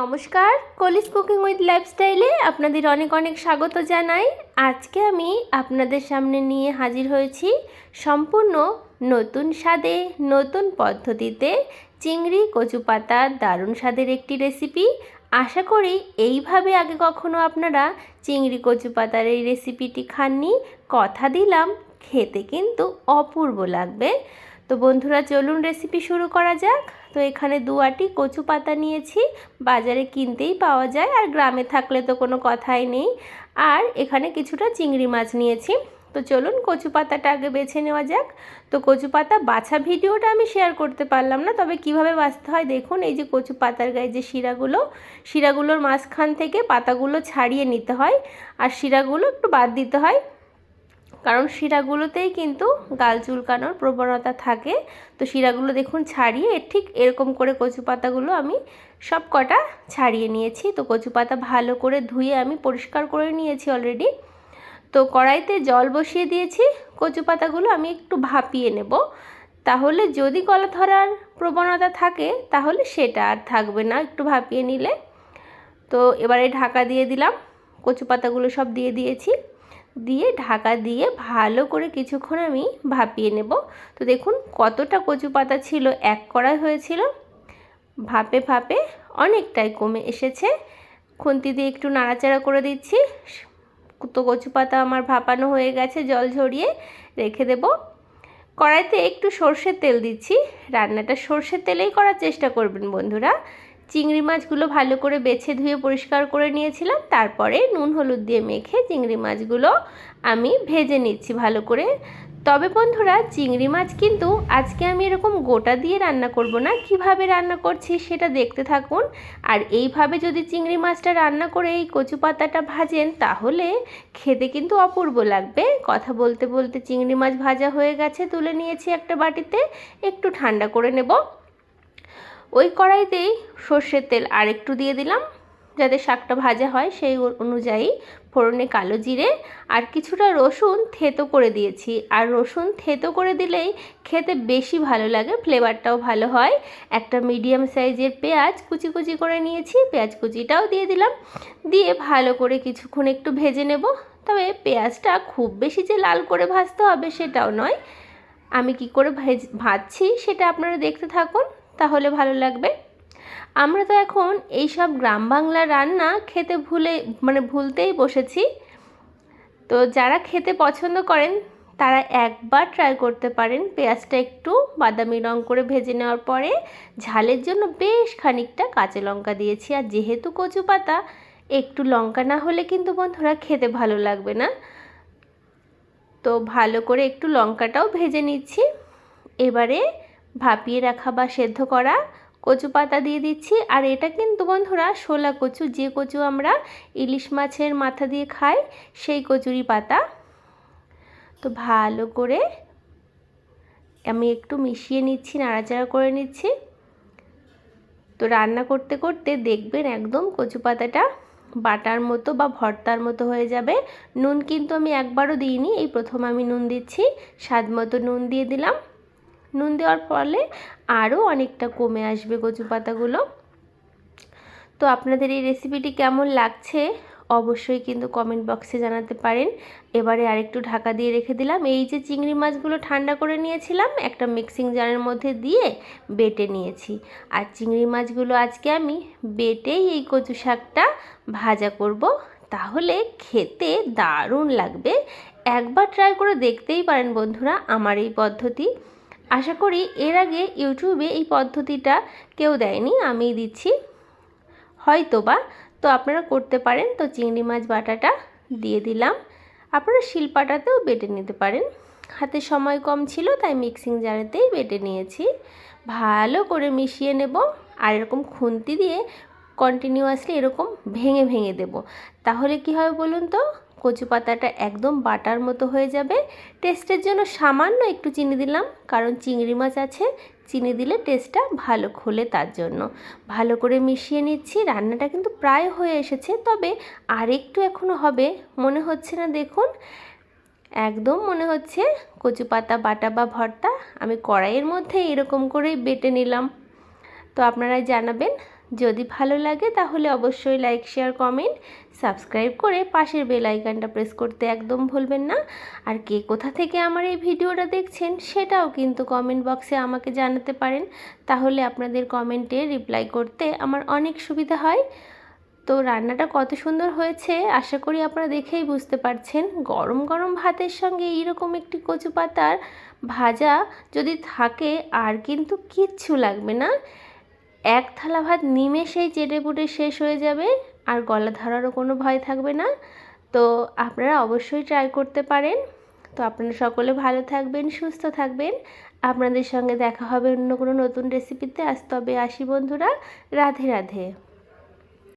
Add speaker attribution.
Speaker 1: নমস্কার, কলিস cooking with লাইফস্টাইলে আপনাদের অনেক অনেক স্বাগত জানাই। আজকে আমি আপনাদের সামনে নিয়ে হাজির হয়েছি সম্পূর্ণ নতুন স্বাদে, নতুন পদ্ধতিতে চিংড়ি কচু পাতার দারুণ স্বাদের একটি রেসিপি। আশা করি এইভাবে আগে কখনো আপনারা চিংড়ি কচু পাতার এই রেসিপিটি খাননি। কথা দিলাম, খেতে কিন্তু অপূর্ব লাগবে। তো বন্ধুরা, চলুন রেসিপি শুরু করা যাক। তো এখানে দু আটি কচু পাতা নিয়েছি। বাজারে কিনতেই পাওয়া যায় আর গ্রামে থাকলে তো কোনো কথাই নেই। আর এখানে কিছুটা চিংড়ি মাছ নিয়েছি। তো চলুন কচু পাতাটা আগে বেছে নেওয়া যাক। তো কচু পাতা বাছা ভিডিওটা আমি শেয়ার করতে পারলাম না, তবে কীভাবে বাছতে হয় দেখুন, এই যে কচু পাতার গায়ে যে শিরাগুলো, শিরাগুলোর মাঝখান থেকে পাতাগুলো ছাড়িয়ে নিতে হয়। আর শিরাগুলো একটু বাদ দিতে হয়। কারণ শিরাগুলোতেই কিন্তু গাল চুলকানোর প্রবণতা থাকে। তো শিরাগুলো দেখুন ছাড়িয়ে ঠিক এরকম করে কচু পাতাগুলো আমি সব কটা ছাড়িয়ে নিয়েছি। তো কচু পাতা ভালো করে ধুয়ে আমি পরিষ্কার করে নিয়েছি অলরেডি তো কড়াইতে জল বসিয়ে দিয়েছি। কচু পাতাগুলো আমি একটু ভাপিয়ে নেব। তাহলে যদি গলা ধরার প্রবণতা থাকে, তাহলে সেটা আর থাকবে না একটু ভাপিয়ে নিলে। তো এবারে ঢাকা দিয়ে দিলাম। কচু পাতাগুলো সব দিয়ে দিয়েছি। দিয়ে ঢাকা দিয়ে ভালো করে কিছুক্ষণ আমি ভাপিয়ে নেব। তো দেখুন কতটা কচু পাতা ছিল, এক কড়াই হয়েছিল। ভাপে ভাপে অনেকটাই কমে এসেছে। খুন্তি দিয়ে একটু নাড়াচাড়া করে দিচ্ছি। তো কচু পাতা আমার ভাপানো হয়ে গেছে, জল ঝরিয়ে রেখে দেব। কড়াইতে একটু সর্ষের তেল দিচ্ছি। রান্নাটা সর্ষের তেলেই করার চেষ্টা করবেন বন্ধুরা। চিংড়ি মাছগুলো ভালো করে বেছে ধুয়ে পরিষ্কার করে নিয়েছিলাম। তারপরে নুন হলুদ দিয়ে মেখে চিংড়ি মাছগুলো আমি ভেজে নিচ্ছি ভালো করে। তবে বন্ধুরা, চিংড়ি মাছ কিন্তু আজকে আমি এরকম গোটা দিয়ে রান্না করব না। কীভাবে রান্না করছি সেটা দেখতে থাকুন। আর এইভাবে যদি চিংড়ি মাছটা রান্না করে এই কচু পাতাটা ভাজেন, তাহলে খেতে কিন্তু অপূর্ব লাগবে। কথা বলতে বলতে চিংড়ি মাছ ভাজা হয়ে গেছে, তুলে নিয়েছি একটা বাটিতে। একটু ঠান্ডা করে নেব। ওই কড়াইতেই সর্ষের তেল আর একটু দিয়ে দিলাম, যাতে শাকটা ভাজা হয়। সেই অনুযায়ী ফোড়নে কালো জিরে আর কিছুটা রসুন থেতো করে দিয়েছি। আর রসুন থেতো করে দিলেই খেতে বেশি ভালো লাগে, ফ্লেভারটাও ভালো হয়। একটা মিডিয়াম সাইজের পেঁয়াজ কুচি কুচি করে নিয়েছি, পেঁয়াজ কুচিটাও দিয়ে দিলাম। দিয়ে ভালো করে কিছুক্ষণ একটু ভেজে নেব। তবে পেঁয়াজটা খুব বেশি যে লাল করে ভাজতে হবে সেটাও নয়। আমি কি করে ভেজ, ভাজছি সেটা আপনারা দেখতে থাকুন। তাহলে ভালো লাগবে। আমরা তো এখন এই সব গ্রাম বাংলার রান্না খেতে ভুলে মানে ভুলতেই বসেছি। তো যারা খেতে পছন্দ করেন, তারা একবার ট্রাই করতে পারেন। পেঁয়াজটা একটু বাদামি রং করে ভেজে নেওয়ার পরে ঝালের জন্য বেশ খানিকটা কাঁচা লঙ্কা দিয়েছি। আর যেহেতু কচু পাতা, একটু লঙ্কা না হলে কিন্তু বন্ধুরা খেতে ভালো লাগবে না। তো ভালো করে একটু লঙ্কাটাও ভেজে নিচ্ছি। এবারে ভাপিয়ে রাখা বা সেদ্ধ করা কচু পাতা দিয়ে দিচ্ছি। আর এটা কিন্তু বন্ধুরা শোলা কচু, যে কচু আমরা ইলিশ মাছের মাথা দিয়ে খাই, সেই কচুরি পাতা। তো ভালো করে আমি একটু মিশিয়ে নিচ্ছি, নাড়াচাড়া করে নিচ্ছি। তো রান্না করতে করতে দেখবেন একদম কচু পাতাটা বাটার মতো বা ভর্তার মতো হয়ে যাবে। নুন কিন্তু আমি একবারও দিইনি, এই প্রথম আমি নুন দিচ্ছি। স্বাদ মতো নুন দিয়ে দিলাম। নুন দেওয়ার ফলে আরও অনেকটা কমে আসবে কচু পাতাগুলো। তো আপনাদের এই রেসিপিটি কেমন লাগছে অবশ্যই কিন্তু কমেন্ট বক্সে জানাতে পারেন। এবারে আরেকটু ঢাকা দিয়ে রেখে দিলাম। এই যে চিংড়ি মাছগুলো ঠান্ডা করে নিয়েছিলাম, একটা মিক্সিং জারের মধ্যে দিয়ে বেটে নিয়েছি। আর চিংড়ি মাছগুলো আজকে আমি বেটেই এই কচু শাকটা ভাজা করব। তাহলে খেতে দারুণ লাগবে। একবার ট্রাই করে দেখতেই পারেন বন্ধুরা আমার এই পদ্ধতি। আশা করি এর আগে ইউটিউবে এই পদ্ধতিটা কেউ দেয়নি আমি দিচ্ছি। হয়তো বা তো আপনারা করতে পারেন। তো চিংড়ি মাছ বাটাটা দিয়ে দিলাম। আপনারা শিলপাটাতেও বেটে নিতে পারেন। হাতে সময় কম ছিল, তাই মিক্সিং জারেতেই বেটে নিয়েছি। ভালো করে মিশিয়ে নেব। আর এরকম খুন্তি দিয়ে কন্টিনিউয়াসলি এরকম ভেঙে ভেঙে দেব। তাহলে কি হবে বলুন তো? কচু পাতাটা একদম বাটার মতো হয়ে যাবে। টেস্টের জন্য সামান্য একটু চিনি দিলাম, কারণ চিংড়ি মাছ আছে, চিনি দিলে টেস্টটা ভালো খোলে তার জন্য। ভালো করে মিশিয়ে নিচ্ছি, রান্নাটা কিন্তু প্রায় হয়ে এসেছে, তবে আরেকটু এখনও হবে, মনে হচ্ছে না, দেখুন। একদম মনে হচ্ছে কচু পাতা, বাটা বা ভর্তা, আমি কড়াইয়ের মধ্যে এরকম করেই বেটে নিলাম। তো আপনারা জানাবেন যদি ভালো লাগে তাহলে অবশ্যই লাইক শেয়ার কমেন্ট সাবস্ক্রাইব করে পাশের বেল আইকনটা প্রেস করতে একদম ভুলবেন না। আর কে কোথা থেকে আমার এই ভিডিওটা দেখছেন সেটাও কিন্তু কমেন্ট বক্সে আমাকে জানাতে পারেন। তাহলে আপনাদের কমেন্টে রিপ্লাই করতে আমার অনেক সুবিধা হয়। তো রান্নাটা কত সুন্দর হয়েছে, আশা করি আপনারা দেখেই বুঝতে পারছেন। গরম গরম ভাতের সঙ্গে এইরকম একটি কচু পাতার ভাজা যদি থাকে, আর কিন্তু কিচ্ছু লাগবে না। এক থালা ভাত নিমেষেই চেটে পুটে শেষ হয়ে যাবে, আর গলা ধরারও কোনো ভয় থাকবে না। তো আপনারা অবশ্যই ট্রাই করতে পারেন। তো আপনারা সকলে ভালো থাকবেন, সুস্থ থাকবেন। আপনাদের সঙ্গে দেখা হবে অন্য কোনো নতুন রেসিপিতে আজ তবে আসি বন্ধুরা, রাধে রাধে।